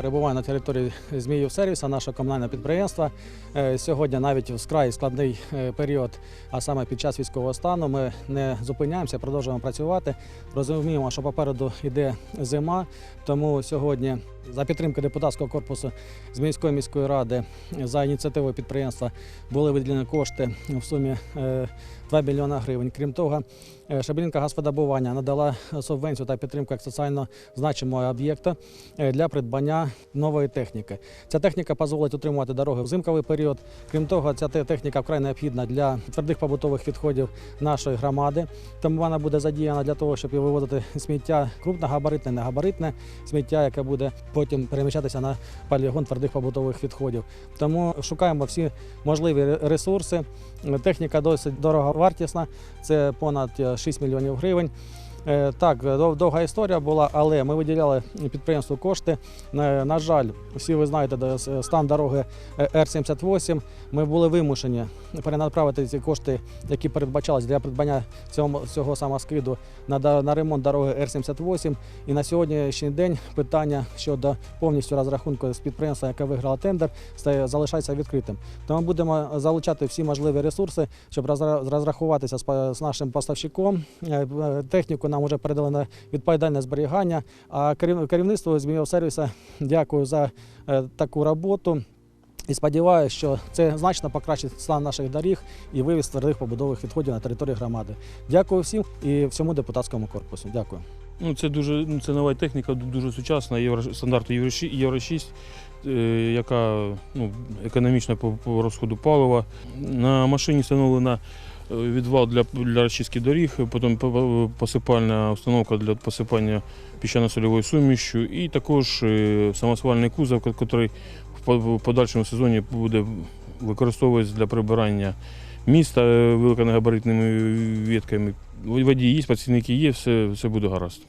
Перебуваю на території Зміїв сервіса, нашого комунального підприємства. Е, Сьогодні навіть в скрай складний е, період, а саме під час військового стану, ми не зупиняємося, продовжуємо працювати. Розуміємо, що попереду йде зима, тому сьогодні за підтримки депутатського корпусу Зміївської міської ради за ініціативою підприємства були виділені кошти в сумі е, 2 мільйона гривень. Крім того, е, Шабелінка газподобування надала субвенцію та підтримку як соціально значимого об'єкта е, для придбання нової техніки. Ця техніка дозволить утримувати дороги в зимковий період. Крім того, ця техніка вкрай необхідна для твердих побутових відходів нашої громади. Тому вона буде задіяна для того, щоб вивозити сміття крупногабаритне, негабаритне сміття, яке буде потім переміщатися на полігон твердих побутових відходів. Тому шукаємо всі можливі ресурси. Техніка досить дороговартісна, це понад е, 6 мільйонів гривень. Е, Так, довга історія була, але ми виділяли підприємству кошти. На, жаль, всі ви знаєте, стан дороги е, Р-78. Ми були вимушені перенаправити ці кошти, які передбачалися для придбання цього, цього самоскиду на, на ремонт дороги Р-78. І на сьогоднішній день питання щодо повністю розрахунку з підприємства, яке виграло тендер, залишається відкритим. Тому будемо залучати всі можливі ресурси, щоб розрахуватися з, нашим поставщиком. Е, е, Техніку нам вже передали на відповідальне зберігання. А керів- керівництву змінив сервісу дякую за е, таку роботу. І сподіваюся, що це значно покращить стан наших доріг і вивіз твердих побудових відходів на території громади. Дякую всім і всьому депутатському корпусу. Дякую. Ну, це дуже ну, це нова техніка, дуже сучасна, євро, стандарту Євро 6, Євро е, яка ну, економічна по, по розходу палива. На машині встановлена відвал для, для розчистки доріг, потім посипальна установка для посипання піщано-сольовою сумішю і також е, самосвальний кузов, який в подальшому сезоні буде використовуватися для прибирання міста е, великогабаритними ветками. Водії є, працівники є, все, все буде гаразд.